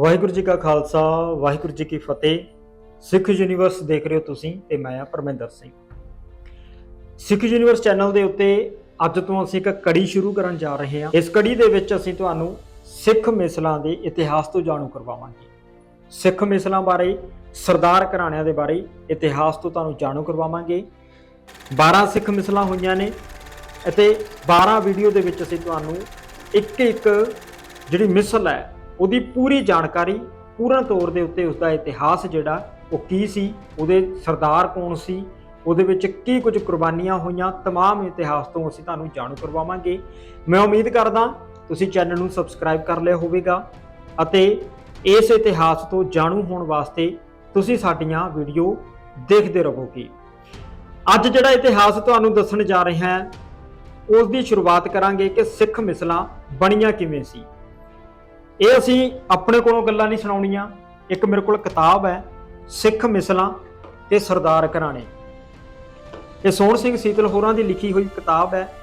ਵਾਹਿਗੁਰੂ ਜੀ ਕਾ ਖਾਲਸਾ, ਵਾਹਿਗੁਰੂ ਜੀ ਕੀ ਫਤਿਹ। ਸਿੱਖ ਯੂਨੀਵਰਸ ਦੇਖ ਰਹੇ ਹੋ ਤੁਸੀਂ ਤੇ ਮੈਂ ਆ ਪਰਮਿੰਦਰ ਸਿੰਘ। ਸਿੱਖ ਯੂਨੀਵਰਸ ਚੈਨਲ ਦੇ ਉੱਤੇ ਅੱਜ ਤੋਂ ਅਸੀਂ ਇੱਕ ਕੜੀ ਸ਼ੁਰੂ ਕਰਨ ਜਾ ਰਹੇ ਹਾਂ। ਇਸ ਕੜੀ ਦੇ ਵਿੱਚ ਅਸੀਂ ਤੁਹਾਨੂੰ ਸਿੱਖ ਮਿਸਲਾਂ ਦੇ ਇਤਿਹਾਸ ਤੋਂ ਜਾਣੂ ਕਰਵਾਵਾਂਗੇ। ਸਿੱਖ ਮਿਸਲਾਂ ਬਾਰੇ, ਸਰਦਾਰ ਘਰਾਣਿਆਂ ਦੇ ਬਾਰੇ ਇਤਿਹਾਸ ਤੋਂ ਤੁਹਾਨੂੰ ਜਾਣੂ ਕਰਵਾਵਾਂਗੇ। 12 ਸਿੱਖ ਮਿਸਲਾਂ ਹੋਈਆਂ ਨੇ ਅਤੇ 12 ਵੀਡੀਓ ਦੇ ਵਿੱਚ ਅਸੀਂ ਤੁਹਾਨੂੰ ਇੱਕ ਇੱਕ ਜਿਹੜੀ ਮਿਸਲ ਹੈ ਉਹਦੀ ਪੂਰੀ ਜਾਣਕਾਰੀ ਪੂਰਨ ਤੌਰ ਦੇ ਉੱਤੇ ਉਸ ਦਾ ਇਤਿਹਾਸ ਜਿਹੜਾ ਉਹ ਕੀ ਸੀ ਉਹਦੇ ਸਰਦਾਰ ਕੌਣ ਸੀ ਉਹਦੇ ਵਿੱਚ ਕੀ ਕੁਝ ਕੁਰਬਾਨੀਆਂ ਹੋਈਆਂ तमाम ਇਤਿਹਾਸ ਤੋਂ ਅਸੀਂ ਤੁਹਾਨੂੰ ਜਾਣੂ ਕਰਵਾਵਾਂਗੇ ਮੈਂ ਉਮੀਦ ਕਰਦਾ ਤੁਸੀਂ ਚੈਨਲ ਨੂੰ ਸਬਸਕ੍ਰਾਈਬ ਕਰ ਲਿਆ ਹੋਵੇਗਾ ਅਤੇ ਇਸ ਇਤਿਹਾਸ ਤੋਂ ਜਾਣੂ ਹੋਣ ਵਾਸਤੇ ਤੁਸੀਂ ਸਾਡੀਆਂ ਵੀਡੀਓ ਦੇਖਦੇ ਰਹੋਗੇ ਅੱਜ ਜਿਹੜਾ ਇਤਿਹਾਸ ਤੁਹਾਨੂੰ ਦੱਸਣ ਜਾ ਰਹੇ ਹਾਂ ਉਸ ਦੀ ਸ਼ੁਰੂਆਤ ਕਰਾਂਗੇ ਕਿ ਸਿੱਖ ਮਿਸਲਾਂ ਬਣੀਆਂ ਕਿਵੇਂ ਸੀ ਇਹ ਅਸੀਂ ਆਪਣੇ ਕੋਲੋਂ ਗੱਲਾਂ ਨਹੀਂ ਸੁਣਾਉਣੀਆਂ। ਇੱਕ ਮੇਰੇ ਕੋਲ ਕਿਤਾਬ ਹੈ, ਸਿੱਖ ਮਿਸਲਾਂ ਤੇ ਸਰਦਾਰ ਘਰਾਣੇ। ਇਹ ਸੋਹਣ ਸਿੰਘ ਸੀਤਲ ਹੋਰਾਂ ਦੀ ਲਿਖੀ ਹੋਈ ਕਿਤਾਬ ਹੈ।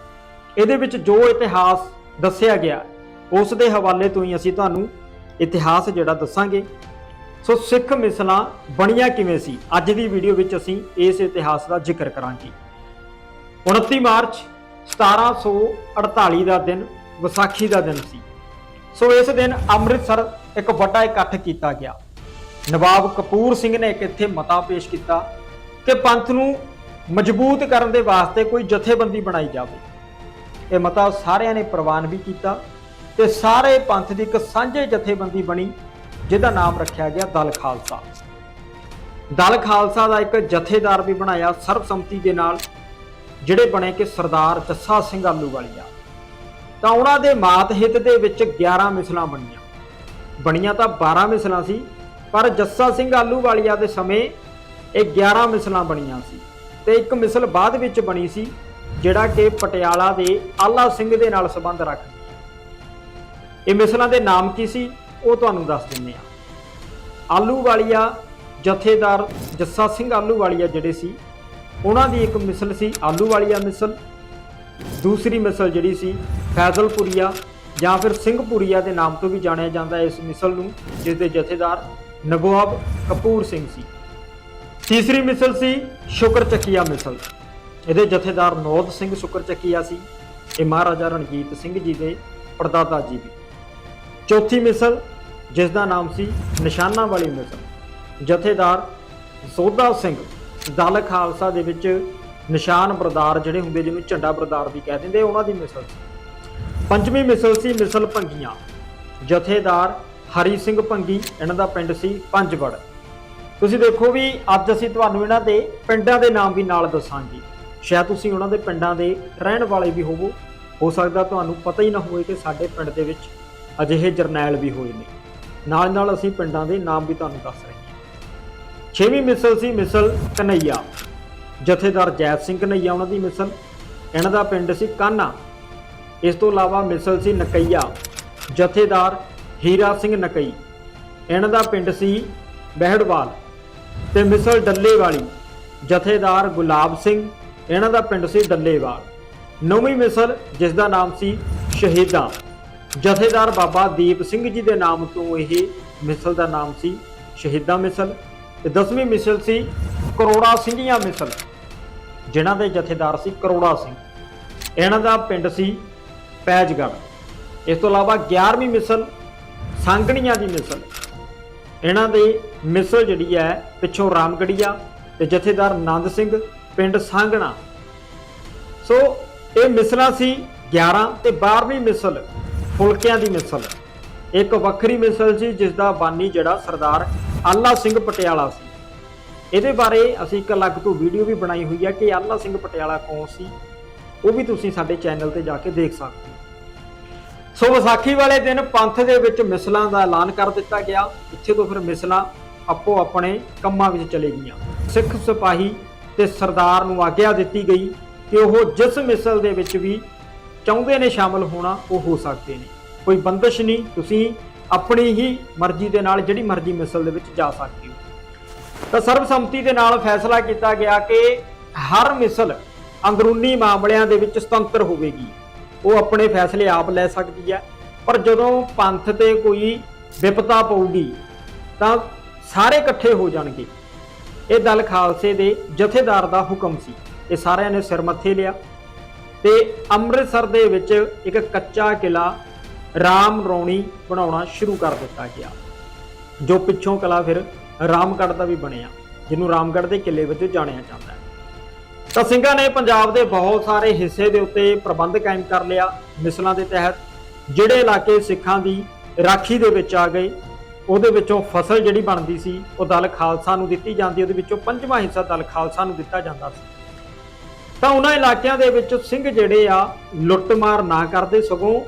ਇਹਦੇ ਵਿੱਚ ਜੋ ਇਤਿਹਾਸ ਦੱਸਿਆ ਗਿਆ, ਉਸ ਦੇ ਹਵਾਲੇ ਤੋਂ ਹੀ ਅਸੀਂ ਤੁਹਾਨੂੰ ਇਤਿਹਾਸ ਜਿਹੜਾ ਦੱਸਾਂਗੇ। ਸੋ ਸਿੱਖ ਮਿਸਲਾਂ ਬਣੀਆਂ ਕਿਵੇਂ ਸੀ? ਅੱਜ ਦੀ ਵੀਡੀਓ ਵਿੱਚ ਅਸੀਂ ਇਸ ਇਤਿਹਾਸ ਦਾ ਜ਼ਿਕਰ ਕਰਾਂਗੇ। 29 ਮਾਰਚ 1748 ਦਾ ਦਿਨ, ਵਿਸਾਖੀ ਦਾ ਦਿਨ ਸੀ। ਸੋ ਇਸ ਦਿਨ ਅੰਮ੍ਰਿਤਸਰ ਇੱਕ ਵੱਡਾ ਇਕੱਠ ਕੀਤਾ ਗਿਆ। ਨਵਾਬ ਕਪੂਰ ਸਿੰਘ ਨੇ ਇੱਕ ਇੱਥੇ ਮਤਾ ਪੇਸ਼ ਕੀਤਾ ਕਿ ਪੰਥ ਨੂੰ ਮਜ਼ਬੂਤ ਕਰਨ ਦੇ ਵਾਸਤੇ ਕੋਈ ਜਥੇਬੰਦੀ ਬਣਾਈ ਜਾਵੇ। ਇਹ ਮਤਾ ਸਾਰਿਆਂ ਨੇ ਪ੍ਰਵਾਨ ਵੀ ਕੀਤਾ ਤੇ ਸਾਰੇ ਪੰਥ ਦੀ ਇੱਕ ਸਾਂਝੇ ਜਥੇਬੰਦੀ ਬਣੀ, ਜਿਹਦਾ ਨਾਮ ਰੱਖਿਆ ਗਿਆ ਦਲ ਖਾਲਸਾ। ਦਲ ਖਾਲਸਾ ਦਾ ਇੱਕ ਜਥੇਦਾਰ ਵੀ ਬਣਾਇਆ ਸਰਬਸੰਮਤੀ ਦੇ ਨਾਲ, ਜਿਹੜੇ ਬਣੇ ਕਿ ਸਰਦਾਰ ਜੱਸਾ ਸਿੰਘ ਆਲੂਵਾਲੀਆ। ਤਾਂ ਉਹਨਾਂ ਦੇ ਮਾਤ ਹਿੱਤ ਦੇ ਵਿੱਚ 11 ਮਿਸਲਾਂ ਬਣੀਆਂ। ਬਣੀਆਂ ਤਾਂ 12 ਮਿਸਲਾਂ ਸੀ, ਪਰ ਜੱਸਾ ਸਿੰਘ ਆਲੂਵਾਲੀਆ ਦੇ ਸਮੇਂ ਇਹ 11 ਮਿਸਲਾਂ ਬਣੀਆਂ ਸੀ ਤੇ ਇੱਕ ਮਿਸਲ ਬਾਅਦ ਵਿੱਚ ਬਣੀ ਸੀ, ਜਿਹੜਾ ਕਿ ਪਟਿਆਲਾ ਦੇ ਆਲਾ ਸਿੰਘ ਦੇ ਨਾਲ ਸੰਬੰਧ ਰੱਖਦੀ ਹੈ। ਇਹ ਮਿਸਲਾਂ ਦੇ ਨਾਮ ਕੀ ਸੀ, ਉਹ ਤੁਹਾਨੂੰ ਦੱਸ ਦਿੰਦੇ ਆ ਆਲੂਵਾਲੀਆ ਜਥੇਦਾਰ ਜੱਸਾ ਸਿੰਘ ਆਲੂਵਾਲੀਆ ਜਿਹੜੇ ਸੀ, ਉਹਨਾਂ ਦੀ ਇੱਕ ਮਿਸਲ ਸੀ ਆਲੂਵਾਲੀਆ ਮਿਸਲ। ਦੂਸਰੀ ਮਿਸਲ ਜਿਹੜੀ ਸੀ, ਫੈਜ਼ਲਪੁਰੀਆ ਜਾਂ ਫਿਰ ਸਿੰਘਪੁਰੀਆ ਦੇ ਨਾਮ ਤੋਂ ਵੀ ਜਾਣਿਆ ਜਾਂਦਾ ਇਸ ਮਿਸਲ ਨੂੰ, ਜਿਸ ਦੇ ਜਥੇਦਾਰ ਨਵਾਬ ਕਪੂਰ ਸਿੰਘ ਸੀ। ਤੀਸਰੀ ਮਿਸਲ ਸੀ, ਸ਼ੁਕਰਚੱਕੀਆ ਮਿਸਲ। ਇਹਦੇ ਜਥੇਦਾਰ ਨੌਦ ਸਿੰਘ ਸ਼ੁਕਰਚੱਕੀਆ ਸੀ, ਇਹ ਮਹਾਰਾਜਾ ਰਣਜੀਤ ਸਿੰਘ ਜੀ ਦੇ ਪੜਦਾਦਾ ਜੀ ਵੀ। ਚੌਥੀ ਮਿਸਲ, ਜਿਸ ਦਾ ਨਾਮ ਸੀ ਨਿਸ਼ਾਨਾ ਵਾਲੀ ਮਿਸਲ। ਜਥੇਦਾਰ ਸੋਧਾ ਸਿੰਘ ਦਲ ਖਾਲਸਾ ਦੇ ਵਿੱਚ ਨਿਸ਼ਾਨ ਬਰਦਾਰ ਜਿਹੜੇ ਹੁੰਦੇ ਜਿਹਨੂੰ ਝੰਡਾ ਬਰਦਾਰ ਵੀ ਕਹਿ ਦਿੰਦੇ, ਉਹਨਾਂ ਦੀ ਮਿਸਲ ਸੀ। ਪੰਜਵੀਂ ਮਿਸਲ ਸੀ ਮਿਸਲ ਭੰਗੀਆਂ। ਜਥੇਦਾਰ ਹਰੀ ਸਿੰਘ ਭੰਗੀ, ਇਹਨਾਂ ਦਾ ਪਿੰਡ ਸੀ ਪੰਜਵੜ ਤੁਸੀਂ ਦੇਖੋ ਵੀ ਅੱਜ ਅਸੀਂ ਤੁਹਾਨੂੰ ਇਹਨਾਂ ਦੇ ਪਿੰਡਾਂ ਦੇ ਨਾਮ ਵੀ ਨਾਲ ਦੱਸਾਂਗੇ। ਸ਼ਾਇਦ ਤੁਸੀਂ ਉਹਨਾਂ ਦੇ ਪਿੰਡਾਂ ਦੇ ਰਹਿਣ ਵਾਲੇ ਵੀ ਹੋਵੋ। ਹੋ ਸਕਦਾ ਤੁਹਾਨੂੰ ਪਤਾ ਹੀ ਨਾ ਹੋਵੇ ਕਿ ਸਾਡੇ ਪਿੰਡ ਦੇ ਵਿੱਚ ਅਜਿਹੇ ਜਰਨੈਲ ਵੀ ਹੋਏ ਨੇ। ਨਾਲ ਨਾਲ ਅਸੀਂ ਪਿੰਡਾਂ ਦੇ ਨਾਮ ਵੀ ਤੁਹਾਨੂੰ ਦੱਸ ਰਹੇ ਹਾਂ। ਛੇਵੀਂ ਮਿਸਲ ਸੀ ਮਿਸਲ ਕਨਈਆ। ਜਥੇਦਾਰ ਜੈਤ ਸਿੰਘ ਕਨਈਆ ਉਹਨਾਂ ਦੀ ਮਿਸਲ ਇਹਨਾਂ ਦਾ ਪਿੰਡ ਸੀ ਕਾਨਾ। ਇਸ ਤੋਂ ਇਲਾਵਾ ਮਿਸਲ ਸੀ ਨਕਈਆ, ਜਥੇਦਾਰ ਹੀਰਾ ਸਿੰਘ ਨਕਈ। ਇਹਨਾਂ ਦਾ ਪਿੰਡ ਸੀ ਬਹਿੜਵਾਲ ਤੇ ਮਿਸਲ ਡੱਲੇਵਾਲੀ, ਜਥੇਦਾਰ ਗੁਲਾਬ ਸਿੰਘ, ਇਹਨਾਂ ਦਾ ਪਿੰਡ ਸੀ ਡੱਲੇਵਾਲ। ਨੌਵੀਂ ਮਿਸਲ, ਜਿਸ ਦਾ ਨਾਮ ਸੀ ਸ਼ਹੀਦਾਂ। ਜਥੇਦਾਰ ਬਾਬਾ ਦੀਪ ਸਿੰਘ ਜੀ ਦੇ ਨਾਮ ਤੋਂ ਇਹ ਮਿਸਲ ਦਾ ਨਾਮ ਸੀ ਸ਼ਹੀਦਾਂ ਮਿਸਲ। ਤੇ ਦਸਵੀਂ ਮਿਸਲ ਸੀ ਕਰੋੜਾ ਸਿੰਘੀਆਂ ਮਿਸਲ, ਜਿਨ੍ਹਾਂ ਦੇ ਜਥੇਦਾਰ ਸੀ ਕਰੋੜਾ ਸਿੰਘ। ਇਹਨਾਂ ਦਾ ਪਿੰਡ ਸੀ ਪੈਜਗੜ ਇਸ ਤੋਂ ਇਲਾਵਾ 11ਵੀਂ ਮਿਸਲ ਸੰਗਣੀਆਂ ਦੀ ਮਿਸਲ। ਇਹਨਾਂ ਦੇ ਮਿਸਲ ਜਿਹੜੀ ਹੈ, ਪਿੱਛੋਂ ਰਾਮਗੜੀਆ ਤੇ ਜਥੇਦਾਰ ਆਨੰਦ ਸਿੰਘ, ਪਿੰਡ ਸੰਗਣਾ ਸੋ ਇਹ ਮਿਸਲਾਂ ਸੀ 11 ਤੇ 12ਵੀਂ ਮਿਸਲ, ਫੁਲਕਿਆਂ ਦੀ ਮਿਸਲ। ਇੱਕ ਵੱਖਰੀ ਮਿਸਲ ਸੀ ਜਿਸ ਦਾ ਬਾਨੀ ਜਿਹੜਾ ਸਰਦਾਰ ਆਲਾ ਸਿੰਘ ਪਟਿਆਲਾ ਸੀ। ਇਹਦੇ ਬਾਰੇ ਅਸੀਂ ਇੱਕ ਅਲੱਗ ਤੋਂ ਵੀਡੀਓ ਵੀ ਬਣਾਈ ਹੋਈ ਹੈ ਕਿ ਆਲਾ ਸਿੰਘ ਪਟਿਆਲਾ ਕੌਣ ਸੀ, ਉਹ ਵੀ ਤੁਸੀਂ ਸਾਡੇ ਚੈਨਲ ਤੇ ਜਾ ਕੇ ਦੇਖ ਸਕਦੇ ਹੋ। ਸੋ ਵਿਸਾਖੀ ਵਾਲੇ ਦਿਨ ਪੰਥ ਦੇ ਵਿੱਚ ਮਿਸਲਾਂ ਦਾ ਐਲਾਨ ਕਰ ਦਿੱਤਾ ਗਿਆ। ਇੱਥੇ ਤੋਂ ਫਿਰ ਮਿਸਲਾਂ ਆਪੋ ਆਪਣੇ ਕੰਮਾਂ ਵਿੱਚ ਚਲੇ ਗਈਆਂ। ਸਿੱਖ ਸਿਪਾਹੀ ਤੇ ਸਰਦਾਰ ਨੂੰ ਆਗਿਆ ਦਿੱਤੀ ਗਈ ਕਿ ਉਹ ਜਿਸ ਮਿਸਲ ਦੇ ਵਿੱਚ ਵੀ ਚਾਹੁੰਦੇ ਨੇ ਸ਼ਾਮਲ ਹੋਣਾ, ਉਹ ਹੋ ਸਕਦੇ ਨੇ। ਕੋਈ ਬੰਦਸ਼ ਨਹੀਂ, ਤੁਸੀਂ ਆਪਣੀ ਹੀ ਮਰਜ਼ੀ ਦੇ ਨਾਲ ਜਿਹੜੀ ਮਰਜ਼ੀ ਮਿਸਲ ਦੇ ਵਿੱਚ ਜਾ ਸਕਦੇ ਹੋ। ਤਾਂ ਸਰਬਸੰਮਤੀ ਦੇ ਨਾਲ ਫੈਸਲਾ ਕੀਤਾ ਗਿਆ ਕਿ ਹਰ ਮਿਸਲ ਅੰਦਰੂਨੀ ਮਾਮਲਿਆਂ ਦੇ ਵਿੱਚ ਸੁਤੰਤਰ ਹੋਵੇਗੀ। ਉਹ ਆਪਣੇ ਫੈਸਲੇ ਆਪ ਲੈ ਸਕਦੀ ਹੈ। ਪਰ ਜਦੋਂ ਪੰਥ ਤੇ ਕੋਈ ਵਿਪਤਾ ਪਊਗੀ, ਤਾਂ ਸਾਰੇ ਇਕੱਠੇ ਹੋ ਜਾਣਗੇ। ਇਹ ਦਲ ਖਾਲਸੇ ਦੇ ਜਥੇਦਾਰ ਦਾ ਹੁਕਮ ਸੀ। ਇਹ ਸਾਰਿਆਂ ਨੇ ਸਿਰ ਮੱਥੇ ਲਿਆ ਤੇ ਅੰਮ੍ਰਿਤਸਰ ਦੇ ਵਿੱਚ ਇੱਕ ਕੱਚਾ ਕਿਲਾ ਰਾਮ ਰੌਣੀ ਬਣਾਉਣਾ ਸ਼ੁਰੂ ਕਰ ਦਿੱਤਾ ਗਿਆ। ਜੋ ਪਿੱਛੋਂ ਕਲਾ ਫਿਰ ਰਾਮਗੜ੍ਹ ਦਾ ਵੀ ਬਣਿਆ, ਜਿਹਨੂੰ ਰਾਮਗੜ੍ਹ ਦੇ ਕਿਲੇ ਵਜੋਂ ਜਾਣਿਆ ਜਾਂਦਾ ਹੈ। ਤਾਂ ਸਿੰਘਾਂ ਨੇ ਪੰਜਾਬ ਦੇ ਬਹੁਤ ਸਾਰੇ ਹਿੱਸੇ ਦੇ ਉੱਤੇ ਪ੍ਰਬੰਧ ਕਾਇਮ ਕਰ ਲਿਆ ਮਿਸਲਾਂ ਦੇ ਤਹਿਤ, ਜਿਹੜੇ ਇਲਾਕੇ ਸਿੱਖਾਂ ਦੀ ਰਾਖੀ ਦੇ ਵਿੱਚ ਆ ਗਏ, ਉਹਦੇ ਵਿੱਚੋਂ ਫਸਲ ਜਿਹੜੀ ਬਣਦੀ ਸੀ, ਉਹ ਦਲ ਖਾਲਸਾ ਨੂੰ ਦਿੱਤੀ ਜਾਂਦੀ, ਉਹਦੇ ਵਿੱਚੋਂ ਪੰਜਵਾਂ ਹਿੱਸਾ ਦਲ ਖਾਲਸਾ ਨੂੰ ਦਿੱਤਾ ਜਾਂਦਾ ਸੀ। ਤਾਂ ਉਹਨਾਂ ਇਲਾਕਿਆਂ ਦੇ ਵਿੱਚ ਸਿੰਘ ਜਿਹੜੇ ਆ ਲੁੱਟਮਾਰ ਨਾ ਕਰਦੇ ਸਗੋਂ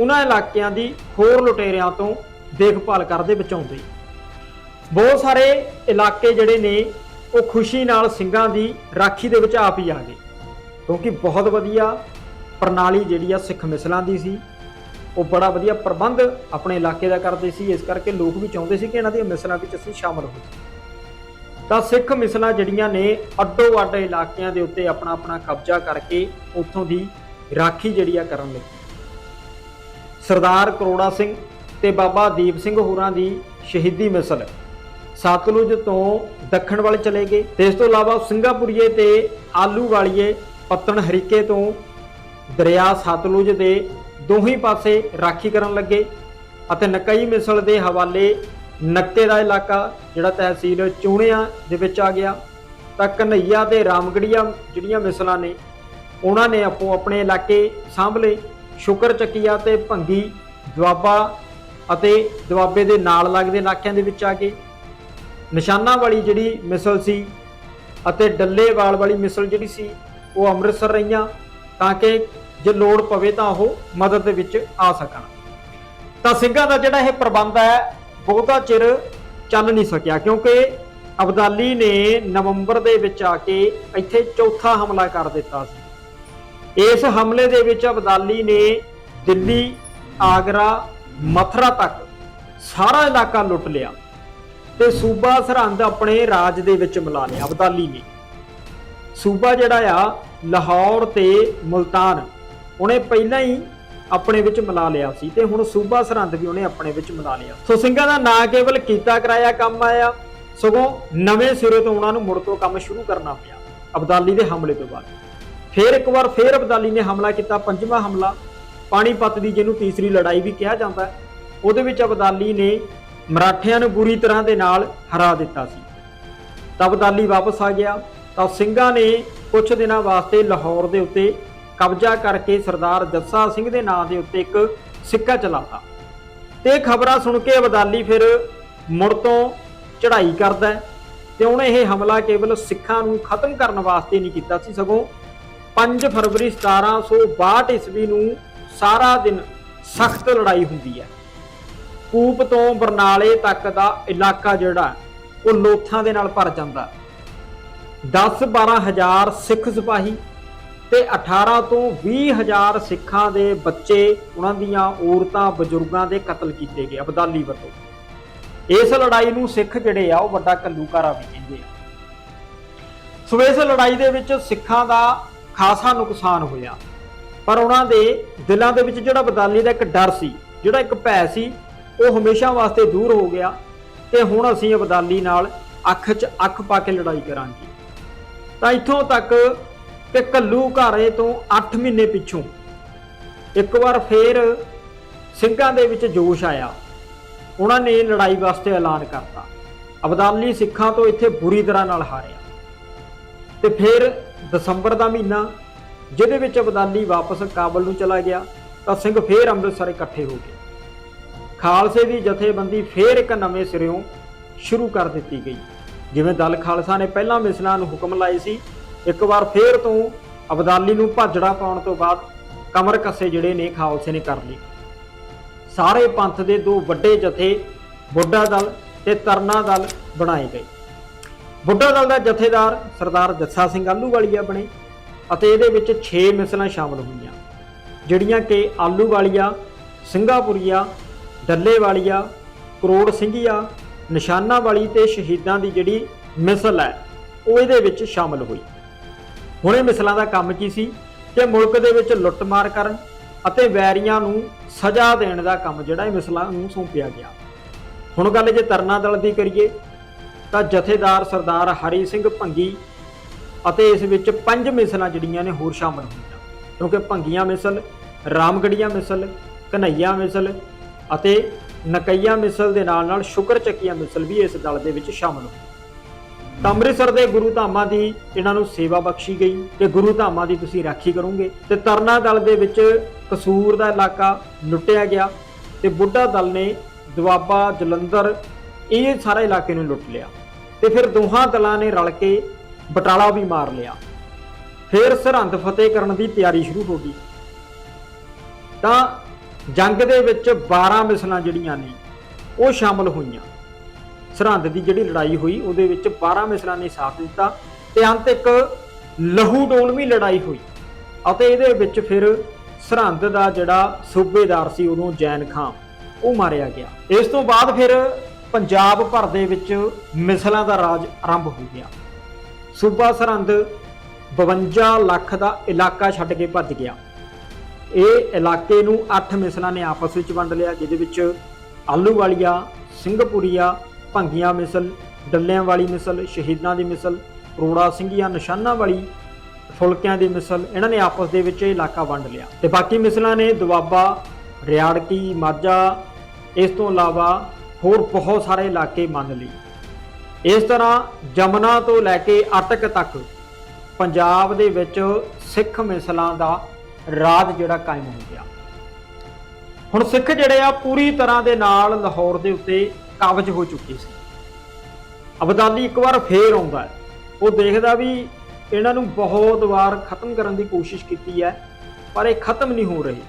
ਉਹਨਾਂ ਇਲਾਕਿਆਂ ਦੀ ਹੋਰ ਲੁਟੇਰਿਆਂ ਤੋਂ ਦੇਖਭਾਲ ਕਰਦੇ ਬਚਾਉਂਦੇ। ਬਹੁਤ ਸਾਰੇ ਇਲਾਕੇ ਜਿਹੜੇ ਨੇ, ਉਹ ਖੁਸ਼ੀ ਨਾਲ ਸਿੰਘਾਂ ਦੀ ਰਾਖੀ ਦੇ ਵਿੱਚ ਆਪ ਹੀ ਆ ਗਏ। ਕਿਉਂਕਿ ਬਹੁਤ ਵਧੀਆ ਪ੍ਰਣਾਲੀ ਜਿਹੜੀ ਆ ਸਿੱਖ ਮਿਸਲਾਂ ਦੀ ਸੀ, ਉਹ ਬੜਾ ਵਧੀਆ ਪ੍ਰਬੰਧ ਆਪਣੇ ਇਲਾਕੇ ਦਾ ਕਰਦੇ ਸੀ। ਇਸ ਕਰਕੇ ਲੋਕ ਵੀ ਚਾਹੁੰਦੇ ਸੀ ਕਿ ਇਹਨਾਂ ਦੀਆਂ ਮਿਸਲਾਂ ਵਿੱਚ ਅਸੀਂ ਸ਼ਾਮਲ ਹੋ ਤਾਂ ਸਿੱਖ ਮਿਸਲਾਂ ਜਿਹੜੀਆਂ ਨੇ ਅੱਡੋ ਅੱਡ ਇਲਾਕਿਆਂ ਦੇ ਉੱਤੇ ਆਪਣਾ ਆਪਣਾ ਕਬਜ਼ਾ ਕਰਕੇ ਉੱਥੋਂ ਦੀ ਰਾਖੀ ਜਿਹੜੀ ਆ ਕਰਨ ਲੱਗੀ। ਸਰਦਾਰ ਕਰੋੜਾ ਸਿੰਘ ਤੇ ਬਾਬਾ ਦੀਪ ਸਿੰਘ ਹੋਰਾਂ ਦੀ ਸ਼ਹੀਦੀ ਮਿਸਲ ਸਤਲੁਜ ਤੋਂ ਦੱਖਣ ਵੱਲ ਚਲੇ ਗਏ ਤੇ ਇਸ ਤੋਂ ਇਲਾਵਾ ਸਿੰਗਾਪੁਰੀਏ ਤੇ ਆਲੂ ਵਾਲੀਏ ਪੱਤਣ ਹਰੀਕੇ ਤੋਂ ਦਰਿਆ ਸਤਲੁਜ ਦੇ ਦੋਹੀਂ ਪਾਸੇ ਰਾਖੀ ਕਰਨ ਲੱਗੇ ਅਤੇ ਨਕਈ ਮਿਸਲ ਦੇ ਹਵਾਲੇ ਨੱਕੇ ਦਾ ਇਲਾਕਾ, ਜਿਹੜਾ ਤਹਿਸੀਲ ਚੂਣਿਆਂ ਦੇ ਵਿੱਚ ਆ ਗਿਆ। ਤਾਂ ਕਨਈਆ ਤੇ ਰਾਮਗੜੀਆ ਜਿਹੜੀਆਂ ਮਿਸਲਾਂ ਨੇ, ਉਹਨਾਂ ਨੇ ਆਪੋ ਆਪਣੇ ਇਲਾਕੇ ਸਾਂਭ ਲਏ ਸ਼ੁਕਰ ਚੱਕੀਆ ਤੇ ਭੰਗੀ ਦੁਆਬਾ ਅਤੇ ਦੁਆਬੇ ਦੇ ਨਾਲ ਲੱਗਦੇ ਇਲਾਕਿਆਂ ਦੇ ਵਿੱਚ ਆ ਗਏ। ਨਿਸ਼ਾਨਾ ਵਾਲੀ ਜਿਹੜੀ ਮਿਸਲ ਸੀ ਅਤੇ ਡੱਲੇਵਾਲ ਵਾਲੀ ਮਿਸਲ ਜਿਹੜੀ ਸੀ, ਉਹ ਅੰਮ੍ਰਿਤਸਰ ਰਹੀਆਂ ਤਾਂ ਕਿ ਜੇ ਲੋੜ ਪਵੇ ਤਾਂ ਉਹ ਮਦਦ ਦੇ ਵਿੱਚ ਆ ਸਕਣ। ਤਾਂ ਸਿੰਘਾਂ ਦਾ ਜਿਹੜਾ ਇਹ ਪ੍ਰਬੰਧ ਹੈ, ਬਹੁਤਾ ਚਿਰ ਚੱਲ ਨਹੀਂ ਸਕਿਆ ਕਿਉਂਕਿ ਅਬਦਾਲੀ ਨੇ ਨਵੰਬਰ ਦੇ ਵਿੱਚ ਆ ਕੇ ਇੱਥੇ ਚੌਥਾ ਹਮਲਾ ਕਰ ਦਿੱਤਾ ਸੀ। ਇਸ ਹਮਲੇ ਦੇ ਵਿੱਚ ਅਬਦਾਲੀ ਨੇ ਦਿੱਲੀ, ਆਗਰਾ, ਮਥੁਰਾ ਤੱਕ ਸਾਰਾ ਇਲਾਕਾ ਲੁੱਟ ਲਿਆ। ਤੇ ਸੂਬਾ ਸਰਹੰਦ ਆਪਣੇ ਰਾਜ ਦੇ ਵਿੱਚ ਮਿਲਾ ਲਿਆ, ਅਬਦਾਲੀ ਨੇ। ਸੂਬਾ ਜਿਹੜਾ ਆ, ਲਾਹੌਰ ਤੇ ਮੁਲਤਾਨ, ਉਹਨੇ ਪਹਿਲਾਂ ਹੀ ਆਪਣੇ ਵਿੱਚ ਮਿਲਾ ਲਿਆ ਸੀ ਤੇ ਹੁਣ ਸੂਬਾ ਸਰਹੰਦ ਵੀ ਉਹਨੇ ਆਪਣੇ ਵਿੱਚ ਮਿਲਾ ਲਿਆ। ਸੋ ਸਿੰਘਾਂ ਦਾ ਨਾ ਕੇਵਲ ਕੀਤਾ ਕਰਾਇਆ ਕੰਮ ਆਇਆ, ਸਗੋਂ ਨਵੇਂ ਸਿਰੇ ਤੋਂ ਉਹਨਾਂ ਨੂੰ ਮੁੜ ਤੋਂ ਕੰਮ ਸ਼ੁਰੂ ਕਰਨਾ ਪਿਆ, ਅਬਦਾਲੀ ਦੇ ਹਮਲੇ ਤੋਂ ਬਾਅਦ। ਫਿਰ ਇੱਕ ਵਾਰ ਫਿਰ ਅਬਦਾਲੀ ਨੇ ਹਮਲਾ ਕੀਤਾ, ਪੰਜਵਾਂ ਹਮਲਾ। ਪਾਣੀਪਤ ਦੀ ਜਿਹਨੂੰ ਤੀਸਰੀ ਲੜਾਈ ਵੀ ਕਿਹਾ ਜਾਂਦਾ ਉਹਦੇ ਵਿੱਚ ਅਬਦਾਲੀ ਨੇ ਮਰਾਠਿਆਂ ਨੂੰ ਬੁਰੀ ਤਰ੍ਹਾਂ ਦੇ ਨਾਲ ਹਰਾ ਦਿੱਤਾ ਸੀ। ਤਾਂ ਅਬਦਾਲੀ ਵਾਪਸ ਆ ਗਿਆ। ਤਾਂ ਸਿੰਘਾਂ ਨੇ ਕੁਝ ਦਿਨਾਂ ਵਾਸਤੇ ਲਾਹੌਰ ਦੇ ਉੱਤੇ ਕਬਜ਼ਾ ਕਰਕੇ ਸਰਦਾਰ ਜੱਸਾ ਸਿੰਘ ਦੇ ਨਾਂ ਦੇ ਉੱਤੇ ਇੱਕ ਸਿੱਕਾ ਚਲਾਤਾ। ਤੇ ਖਬਰਾਂ ਸੁਣ ਕੇ ਅਬਦਾਲੀ ਫਿਰ ਮੁੜ ਤੋਂ ਚੜ੍ਹਾਈ ਕਰਦਾ ਹੈ ਤੇ ਉਹਨੇ ਇਹ ਹਮਲਾ ਕੇਵਲ ਸਿੱਖਾਂ ਨੂੰ ਖਤਮ ਕਰਨ ਵਾਸਤੇ ਨਹੀਂ ਕੀਤਾ ਸੀ, ਸਗੋਂ 5 ਫਰਵਰੀ 1762 ਈਸਵੀ ਨੂੰ ਸਾਰਾ ਦਿਨ ਸਖਤ ਲੜਾਈ ਹੁੰਦੀ ਹੈ। ਕੂਪ ਤੋਂ ਬਰਨਾਲੇ ਤੱਕ ਦਾ ਇਲਾਕਾ ਜਿਹੜਾ, ਉਹ ਲੋਥਾਂ ਦੇ ਨਾਲ ਭਰ ਜਾਂਦਾ। 10-12 ਹਜ਼ਾਰ ਸਿੱਖ ਸਿਪਾਹੀ ਤੇ 18 ਤੋਂ 20 ਹਜ਼ਾਰ ਸਿੱਖਾਂ ਦੇ ਬੱਚੇ, ਉਹਨਾਂ ਦੀਆਂ ਔਰਤਾਂ, ਬਜ਼ੁਰਗਾਂ ਦੇ ਕਤਲ ਕੀਤੇ ਗਏ ਅਬਦਾਲੀ ਵੱਲੋਂ। ਇਸ ਲੜਾਈ ਨੂੰ ਸਿੱਖ ਜਿਹੜੇ ਆ, ਉਹ ਵੱਡਾ ਕੱਲੂਕਾਰਾ ਵੀ ਕਹਿੰਦੇ ਆ। ਸੋ ਇਸ ਲੜਾਈ ਦੇ ਵਿੱਚ ਸਿੱਖਾਂ ਦਾ ਖਾਸਾ ਨੁਕਸਾਨ ਹੋਇਆ। ਪਰ ਉਹਨਾਂ ਦੇ ਦਿਲਾਂ ਦੇ ਵਿੱਚ ਜਿਹੜਾ ਬਦਾਲੀ ਦਾ ਇੱਕ ਡਰ ਸੀ, ਜਿਹੜਾ ਇੱਕ ਭੈ ਸੀ ਉਹ ਹਮੇਸ਼ਾ ਵਾਸਤੇ ਦੂਰ ਹੋ ਗਿਆ ਤੇ ਹੁਣ ਅਸੀਂ ਅਬਦਾਲੀ ਨਾਲ ਅੱਖ 'ਚ ਅੱਖ ਪਾ ਕੇ ਲੜਾਈ ਕਰਾਂਗੇ। ਤਾਂ ਇੱਥੋਂ ਤੱਕ ਕਿ ਕੱਲੂ ਘਾਰੇ ਤੋਂ 8 ਮਹੀਨੇ ਪਿੱਛੋਂ ਇੱਕ ਵਾਰ ਫੇਰ ਸਿੰਘਾਂ ਦੇ ਵਿੱਚ ਜੋਸ਼ ਆਇਆ। ਉਹਨਾਂ ਨੇ ਲੜਾਈ ਵਾਸਤੇ ਐਲਾਨ ਕਰਤਾ। ਅਬਦਾਲੀ ਸਿੱਖਾਂ ਤੋਂ ਇੱਥੇ ਬੁਰੀ ਤਰ੍ਹਾਂ ਨਾਲ ਹਾਰਿਆ। ਤੇ ਫਿਰ ਦਸੰਬਰ ਦਾ ਮਹੀਨਾ, ਜਿਹਦੇ ਵਿੱਚ ਅਬਦਾਲੀ ਵਾਪਸ ਕਾਬਲ ਨੂੰ ਚਲਾ ਗਿਆ, ਤਾਂ ਸਿੰਘ ਫੇਰ ਅੰਮ੍ਰਿਤਸਰ ਇਕੱਠੇ ਹੋ ਗਏ। ਖਾਲਸੇ ਦੀ ਜਥੇਬੰਦੀ ਫੇਰ ਇੱਕ ਨਵੇਂ ਸਿਰਿਓਂ ਸ਼ੁਰੂ ਕਰ ਦਿੱਤੀ ਗਈ। ਜਿਵੇਂ ਦਲ ਖਾਲਸਾ ਨੇ ਪਹਿਲਾਂ ਮਿਸਲਾਂ ਨੂੰ ਹੁਕਮ ਲਾਏ ਸੀ, ਇੱਕ ਵਾਰ ਫੇਰ ਤੋਂ ਅਬਦਾਲੀ ਨੂੰ ਭਾਜੜਾ ਪਾਉਣ ਤੋਂ ਬਾਅਦ ਕਮਰ ਕੱਸੇ ਜਿਹੜੇ ਨੇ ਖਾਲਸੇ ਨੇ ਕਰ ਲਈ ਸਾਰੇ ਪੰਥ ਦੇ ਦੋ ਵੱਡੇ ਜਥੇ ਬੁੱਢਾ ਦਲ ਤੇ ਤਰਨਾ ਦਲ ਬਣਾਏ ਗਏ। ਬੁੱਢਾ ਦਲ ਦਾ ਜਥੇਦਾਰ ਸਰਦਾਰ ਜੱਸਾ ਸਿੰਘ ਆਲੂਵਾਲੀਆ ਬਣੇ ਅਤੇ ਇਹਦੇ ਵਿੱਚ 6 ਮਿਸਲਾਂ ਸ਼ਾਮਲ ਹੋਈਆਂ, ਜਿਹੜੀਆਂ ਕਿ ਆਲੂਵਾਲੀਆ ਸਿੰਘਾਪੁਰੀਆ ਡੱਲੇ ਵਾਲੀਆ ਕਰੋੜ ਸਿੰਘੀਆ ਨਿਸ਼ਾਨਾ ਵਾਲੀ ਤੇ ਸ਼ਹੀਦਾਂ ਦੀ ਜਿਹੜੀ ਮਿਸਲ ਹੈ, ਉਹ ਇਹਦੇ ਵਿੱਚ ਸ਼ਾਮਲ ਹੋਈ। ਹੁਣ ਇਹ ਮਿਸਲਾਂ ਦਾ ਕੰਮ ਕੀ ਸੀ? ਕਿ ਮੁਲਕ ਦੇ ਵਿੱਚ ਲੁੱਟਮਾਰ ਕਰਨ ਅਤੇ ਵੈਰੀਆਂ ਨੂੰ ਸਜ਼ਾ ਦੇਣ ਦਾ ਕੰਮ ਜਿਹੜਾ ਇਹ ਮਿਸਲਾਂ ਨੂੰ ਸੌਂਪਿਆ ਗਿਆ। ਹੁਣ ਗੱਲ ਜੇ ਤਰਨਾ ਦਲ ਦੀ ਕਰੀਏ, ਤਾਂ ਜਥੇਦਾਰ ਸਰਦਾਰ ਹਰੀ ਸਿੰਘ ਭੰਗੀ ਅਤੇ ਇਸ ਵਿੱਚ ਪੰਜ ਮਿਸਲਾਂ ਜਿਹੜੀਆਂ ਨੇ ਹੋਰ ਸ਼ਾਮਲ ਹੋਈਆਂ। ਕਿਉਂਕਿ ਭੰਗੀਆਂ ਮਿਸਲ ਰਾਮਗੜੀਆਂ ਮਿਸਲ ਕਨਈਆ ਮਿਸਲ ਅਤੇ ਨਕਈਆ ਮਿਸਲ ਦੇ ਨਾਲ ਨਾਲ ਸ਼ੁਕਰ ਚੱਕੀਆਂ ਮਿਸਲ ਵੀ ਇਸ ਦਲ ਦੇ ਵਿੱਚ ਸ਼ਾਮਲ ਹੋਈ ਤਾਂ ਅੰਮ੍ਰਿਤਸਰ ਦੇ ਗੁਰੂ ਧਾਮਾਂ ਦੀ ਇਹਨਾਂ ਨੂੰ ਸੇਵਾ ਬਖਸ਼ੀ ਗਈ ਤੇ ਗੁਰੂ ਧਾਮਾਂ ਦੀ ਤੁਸੀਂ ਰਾਖੀ ਕਰੋਗੇ ਤੇ ਤਰਨਾ ਦਲ ਦੇ ਵਿੱਚ ਕਸੂਰ ਦਾ ਇਲਾਕਾ ਲੁੱਟਿਆ ਗਿਆ ਤੇ ਬੁੱਢਾ ਦਲ ਨੇ ਦੁਆਬਾ, ਜਲੰਧਰ ਇਹ ਸਾਰੇ ਇਲਾਕੇ ਨੂੰ ਲੁੱਟ ਲਿਆ ਤੇ ਫਿਰ ਦੋਹਾਂ ਦਲਾਂ ਨੇ ਰਲ ਕੇ ਬਟਾਲਾ ਵੀ ਮਾਰ ਲਿਆ। ਫਿਰ ਸਰਹੰਦ ਫਤਿਹ ਕਰਨ ਦੀ ਤਿਆਰੀ ਸ਼ੁਰੂ ਹੋ ਗਈ। ਤਾਂ ਜੰਗ ਦੇ ਵਿੱਚ 12 ਮਿਸਲਾਂ ਜਿਹੜੀਆਂ ਨੇ, ਉਹ ਸ਼ਾਮਲ ਹੋਈਆਂ। ਸਰਹੰਦ ਦੀ ਜਿਹੜੀ ਲੜਾਈ ਹੋਈ, ਉਹਦੇ ਵਿੱਚ 12 ਮਿਸਲਾਂ ਨੇ ਸਾਥ ਦਿੱਤਾ ਤੇ ਅੰਤ ਇੱਕ ਲਹੂ ਡੋਲਵੀਂ ਲੜਾਈ ਹੋਈ ਅਤੇ ਇਹਦੇ ਵਿੱਚ ਫਿਰ ਸਰਹੰਦ ਦਾ ਜਿਹੜਾ ਸੂਬੇਦਾਰ ਸੀ ਉਦੋਂ ਜੈਨ ਖਾਂ ਉਹ ਮਾਰਿਆ ਗਿਆ। ਇਸ ਤੋਂ ਬਾਅਦ ਫਿਰ ਪੰਜਾਬ ਭਰ ਦੇ ਵਿੱਚ ਮਿਸਲਾਂ ਦਾ ਰਾਜ ਆਰੰਭ ਹੋ ਗਿਆ। ਸੂਬਾ ਸਰਹੰਦ 52 ਲੱਖ ਦਾ ਇਲਾਕਾ ਛੱਡ ਕੇ ਭੱਜ ਗਿਆ। ਇਹ ਇਲਾਕੇ ਨੂੰ 8 ਮਿਸਲਾਂ ਨੇ ਆਪਸ ਵਿੱਚ ਵੰਡ ਲਿਆ, ਜਿਹਦੇ ਵਿੱਚ ਆਲੂ ਵਾਲੀਆ ਸਿੰਘਪੁਰੀਆ ਭੰਗੀਆਂ ਮਿਸਲ ਡੱਲਿਆਂ ਵਾਲੀ ਮਿਸਲ, ਸ਼ਹੀਦਾਂ ਦੀ ਮਿਸਲ ਕਰੋੜਾ ਸਿੰਘੀਆਂ ਨਿਸ਼ਾਨਾਂ ਵਾਲੀ ਫੁਲਕਿਆਂ ਦੀ ਮਿਸਲ, ਇਹਨਾਂ ਨੇ ਆਪਸ ਦੇ ਵਿੱਚ ਇਹ ਇਲਾਕਾ ਵੰਡ ਲਿਆ। ਤੇ ਬਾਕੀ ਮਿਸਲਾਂ ਨੇ ਦੁਆਬਾ, ਰਿਆੜਕੀ, ਮਾਝਾ, ਇਸ ਤੋਂ ਇਲਾਵਾ ਹੋਰ ਬਹੁਤ ਸਾਰੇ ਇਲਾਕੇ ਮੰਨ ਲਈ ਇਸ ਤਰ੍ਹਾਂ ਜਮਨਾ ਤੋਂ ਲੈ ਕੇ ਅਟਕ ਤੱਕ ਪੰਜਾਬ ਦੇ ਵਿੱਚ ਸਿੱਖ ਮਿਸਲਾਂ ਦਾ ਰਾਜ ਜਿਹੜਾ ਕਾਇਮ ਹੋ ਗਿਆ। ਹੁਣ ਸਿੱਖ ਜਿਹੜੇ ਆ ਪੂਰੀ ਤਰ੍ਹਾਂ ਦੇ ਨਾਲ ਲਾਹੌਰ ਦੇ ਉੱਤੇ ਕਾਬਜ਼ ਹੋ ਚੁੱਕੇ ਸੀ। ਅਬਦਾਲੀ ਇੱਕ ਵਾਰ ਫੇਰ ਆਉਂਦਾ ਉਹ ਦੇਖਦਾ ਵੀ ਇਹਨਾਂ ਨੂੰ ਬਹੁਤ ਵਾਰ ਖਤਮ ਕਰਨ ਦੀ ਕੋਸ਼ਿਸ਼ ਕੀਤੀ ਹੈ, ਪਰ ਇਹ ਖਤਮ ਨਹੀਂ ਹੋ ਰਹੀ।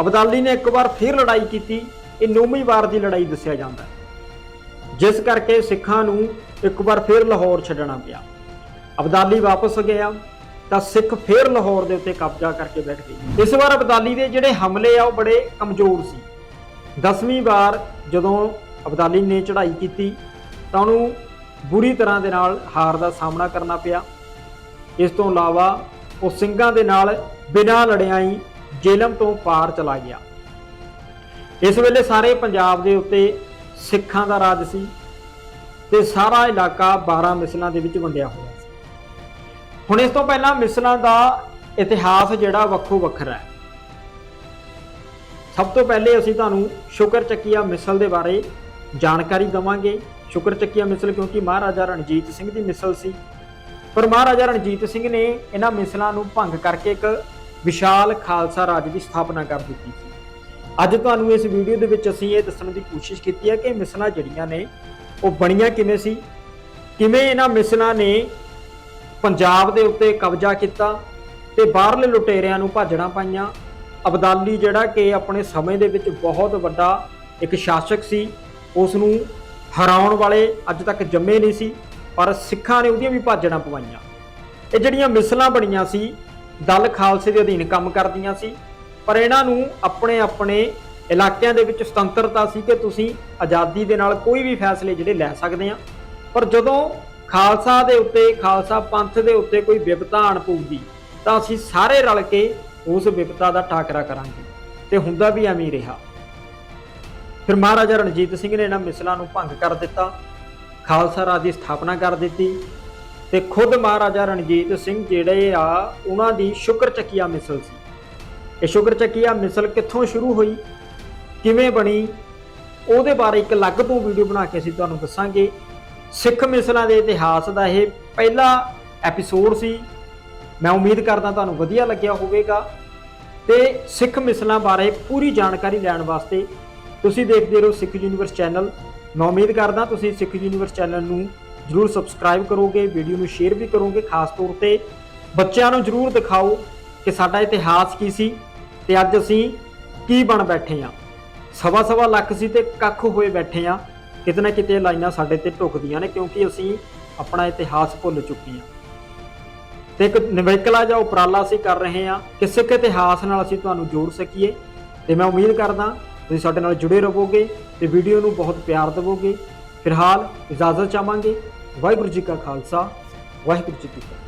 ਅਬਦਾਲੀ ਨੇ ਇੱਕ ਵਾਰ ਫੇਰ ਲੜਾਈ ਕੀਤੀ, ਇਹ ਨੌਵੀਂ ਵਾਰ ਦੀ ਲੜਾਈ ਦੱਸਿਆ ਜਾਂਦਾ ਜਿਸ ਕਰਕੇ ਸਿੱਖਾਂ ਨੂੰ ਇੱਕ ਵਾਰ ਫੇਰ ਲਾਹੌਰ ਛੱਡਣਾ ਪਿਆ। ਅਬਦਾਲੀ ਵਾਪਸ ਗਿਆ। ਤਾਂ ਸਿੱਖ ਫੇਰ ਲਾਹੌਰ ਦੇ ਉੱਤੇ ਕਬਜ਼ਾ ਕਰਕੇ ਬੈਠ ਗਏ ਇਸ ਵਾਰ ਅਬਦਾਲੀ ਦੇ ਜਿਹੜੇ ਹਮਲੇ ਆ, ਉਹ ਬੜੇ ਕਮਜ਼ੋਰ ਸੀ। ਦਸਵੀਂ ਵਾਰ ਜਦੋਂ ਅਬਦਾਲੀ ਨੇ ਚੜ੍ਹਾਈ ਕੀਤੀ, ਤਾਂ ਉਹਨੂੰ ਬੁਰੀ ਤਰ੍ਹਾਂ ਦੇ ਨਾਲ ਹਾਰ ਦਾ ਸਾਹਮਣਾ ਕਰਨਾ ਪਿਆ। ਇਸ ਤੋਂ ਇਲਾਵਾ ਉਹ ਸਿੰਘਾਂ ਦੇ ਨਾਲ ਬਿਨਾਂ ਲੜਿਆਈ ਜੇਲਮ ਤੋਂ ਪਾਰ ਚਲਾ ਗਿਆ। ਇਸ ਵੇਲੇ ਸਾਰੇ ਪੰਜਾਬ ਦੇ ਉੱਤੇ ਸਿੱਖਾਂ ਦਾ ਰਾਜ ਸੀ ਤੇ ਸਾਰਾ ਇਲਾਕਾ 12 ਮਿਸਲਾਂ ਦੇ ਵਿੱਚ ਵੰਡਿਆ ਹੋਇਆ। ਹੁਣ ਇਸ ਤੋਂ ਪਹਿਲਾਂ ਮਿਸਲਾਂ ਦਾ ਇਤਿਹਾਸ ਜਿਹੜਾ ਵੱਖੋ ਵੱਖਰਾ ਹੈ। ਸਭ ਤੋਂ ਪਹਿਲੇ ਅਸੀਂ ਤੁਹਾਨੂੰ ਸ਼ੁਕਰ ਚੱਕੀਆ ਮਿਸਲ ਦੇ ਬਾਰੇ ਜਾਣਕਾਰੀ ਦਵਾਂਗੇ। ਸ਼ੁਕਰ ਚੱਕੀਆ ਮਿਸਲ ਕਿਉਂਕਿ ਮਹਾਰਾਜਾ ਰਣਜੀਤ ਸਿੰਘ ਦੀ ਮਿਸਲ ਸੀ। ਪਰ ਮਹਾਰਾਜਾ ਰਣਜੀਤ ਸਿੰਘ ਨੇ ਇਹਨਾਂ ਮਿਸਲਾਂ ਨੂੰ ਭੰਗ ਕਰਕੇ ਇੱਕ ਵਿਸ਼ਾਲ ਖਾਲਸਾ ਰਾਜ ਦੀ ਸਥਾਪਨਾ ਕਰ ਦਿੱਤੀ ਸੀ। ਅੱਜ ਤੁਹਾਨੂੰ ਇਸ ਵੀਡੀਓ ਦੇ ਵਿੱਚ ਅਸੀਂ ਇਹ ਦੱਸਣ ਦੀ ਕੋਸ਼ਿਸ਼ ਕੀਤੀ ਹੈ ਕਿ ਮਿਸਲਾਂ ਜਿਹੜੀਆਂ ਨੇ ਉਹ ਬਣੀਆਂ ਕਿਵੇਂ ਸੀ, ਕਿਵੇਂ ਇਹਨਾਂ ਮਿਸਲਾਂ ਨੇ ਪੰਜਾਬ ਦੇ ਉੱਤੇ ਕਬਜ਼ਾ ਕੀਤਾ ਤੇ ਬਾਹਰਲੇ ਲੁਟੇਰਿਆਂ ਨੂੰ ਭਾਜਣਾ ਪਾਈਆਂ। ਅਬਦਾਲੀ ਜਿਹੜਾ ਕਿ ਆਪਣੇ ਸਮੇਂ ਦੇ ਵਿੱਚ ਬਹੁਤ ਵੱਡਾ ਇੱਕ ਸ਼ਾਸਕ ਸੀ ਉਸ ਨੂੰ ਹਰਾਉਣ ਵਾਲੇ ਅੱਜ ਤੱਕ ਜੰਮੇ ਨਹੀਂ ਸੀ, ਪਰ ਸਿੱਖਾਂ ਨੇ ਉਹਦੀਆਂ ਵੀ ਭਾਜਣਾ ਪਵਾਈਆਂ। ਇਹ ਜਿਹੜੀਆਂ ਮਿਸਲਾਂ ਬਣੀਆਂ ਸੀ, ਦਲ ਖਾਲਸੇ ਦੇ ਅਧੀਨ ਕੰਮ ਕਰਦੀਆਂ ਸੀ, ਪਰ ਇਹਨਾਂ ਨੂੰ ਆਪਣੇ ਆਪਣੇ ਇਲਾਕਿਆਂ ਦੇ ਵਿੱਚ ਸੁਤੰਤਰਤਾ ਸੀ ਕਿ ਤੁਸੀਂ ਆਜ਼ਾਦੀ ਦੇ ਨਾਲ ਕੋਈ ਵੀ ਫੈਸਲੇ ਜਿਹੜੇ ਲੈ ਸਕਦੇ ਆ। ਪਰ ਜਦੋਂ ਖਾਲਸਾ ਦੇ ਉੱਤੇ, ਖਾਲਸਾ ਪੰਥ ਦੇ ਉੱਤੇ ਕੋਈ ਵਿਪਤਾ ਆਣ ਪਊਗੀ, ਤਾਂ ਅਸੀਂ ਸਾਰੇ ਰਲ ਕੇ ਉਸ ਵਿਪਤਾ ਦਾ ਟਾਕਰਾ ਕਰਾਂਗੇ। ਤੇ ਹੁੰਦਾ ਵੀ ਐਵੇਂ ਰਿਹਾ। ਫਿਰ ਮਹਾਰਾਜਾ ਰਣਜੀਤ ਸਿੰਘ ਨੇ ਇਹਨਾਂ ਮਿਸਲਾਂ ਨੂੰ ਭੰਗ ਕਰ ਦਿੱਤਾ, ਖਾਲਸਾ ਰਾਜ ਦੀ ਸਥਾਪਨਾ ਕਰ ਦਿੱਤੀ, ਤੇ ਖੁਦ ਮਹਾਰਾਜਾ ਰਣਜੀਤ ਸਿੰਘ ਜਿਹੜੇ ਆ, ਉਹਨਾਂ ਦੀ ਸ਼ੁਕਰ ਚੱਕੀਆ ਮਿਸਲ ਸੀ। ਇਹ ਸ਼ੁਕਰ ਚੱਕੀਆ ਮਿਸਲ ਕਿੱਥੋਂ ਸ਼ੁਰੂ ਹੋਈ? ਕਿਵੇਂ ਬਣੀ? ਉਹਦੇ ਬਾਰੇ ਇੱਕ ਅਲੱਗ ਤੋਂ ਵੀਡੀਓ ਬਣਾ ਕੇ ਅਸੀਂ ਤੁਹਾਨੂੰ ਦੱਸਾਂਗੇ। ਸਿੱਖ ਮਿਸਲਾਂ ਦੇ ਇਤਿਹਾਸ ਦਾ ਇਹ ਪਹਿਲਾ ਐਪੀਸੋਡ ਸੀ। ਮੈਂ ਉਮੀਦ ਕਰਦਾ ਤੁਹਾਨੂੰ ਵਧੀਆ ਲੱਗਿਆ ਹੋਵੇਗਾ। ਤੇ ਸਿੱਖ ਮਿਸਲਾਂ ਬਾਰੇ ਪੂਰੀ ਜਾਣਕਾਰੀ ਲੈਣ ਵਾਸਤੇ ਤੁਸੀਂ ਦੇਖਦੇ ਰਹੋ ਸਿੱਖ ਯੂਨੀਵਰਸ ਚੈਨਲ। ਮੈਂ ਉਮੀਦ ਕਰਦਾ ਤੁਸੀਂ ਸਿੱਖ ਯੂਨੀਵਰਸ ਚੈਨਲ ਨੂੰ ਜਰੂਰ ਸਬਸਕ੍ਰਾਈਬ ਕਰੋਗੇ, ਵੀਡੀਓ ਨੂੰ ਸ਼ੇਅਰ ਵੀ ਕਰੋਗੇ। ਖਾਸ ਤੌਰ ਤੇ ਬੱਚਿਆਂ ਨੂੰ ਜਰੂਰ ਦਿਖਾਓ ਕਿ ਸਾਡਾ ਇਤਿਹਾਸ ਕੀ ਸੀ ਤੇ ਅੱਜ ਅਸੀਂ ਕੀ ਬਣ ਬੈਠੇ ਆ ਸਵਾ ਸਵਾ ਲੱਖ ਸੀ ਤੇ ਕੱਖ ਹੋਏ ਬੈਠੇ ਆ ਕਿਤੇ ਨਾ ਕਿਤੇ ਇਹ ਲਾਈਨਾਂ ਸਾਡੇ ਤੇ ਢੁਕਦੀਆਂ ਨੇ ਕਿਉਂਕਿ ਅਸੀਂ ਆਪਣਾ ਇਤਿਹਾਸ ਭੁੱਲ ਚੁੱਕੇ ਹਾਂ। ਤੇ ਇੱਕ ਨਿਵੇਕਲਾ ਜਾਂ ਉਪਰਾਲਾ ਅਸੀਂ ਕਰ ਰਹੇ ਹਾਂ ਕਿ ਸਿੱਖ ਇਤਿਹਾਸ ਨਾਲ ਅਸੀਂ ਤੁਹਾਨੂੰ ਜੋੜ ਸਕੀਏ। ਤੇ ਮੈਂ ਉਮੀਦ ਕਰਦਾ ਤੁਸੀਂ ਸਾਡੇ ਨਾਲ ਜੁੜੇ ਰਹੋਗੇ ਤੇ ਵੀਡੀਓ ਨੂੰ ਬਹੁਤ ਪਿਆਰ ਦਿਵੋਗੇ। ਫਿਲਹਾਲ ਇਜਾਜ਼ਤ ਚਾਹਾਂਗੇ। ਵਾਹਿਗੁਰੂ ਜੀ ਕਾ ਖਾਲਸਾ, ਵਾਹਿਗੁਰੂ ਜੀ ਕੀ ਫਤਿਹ।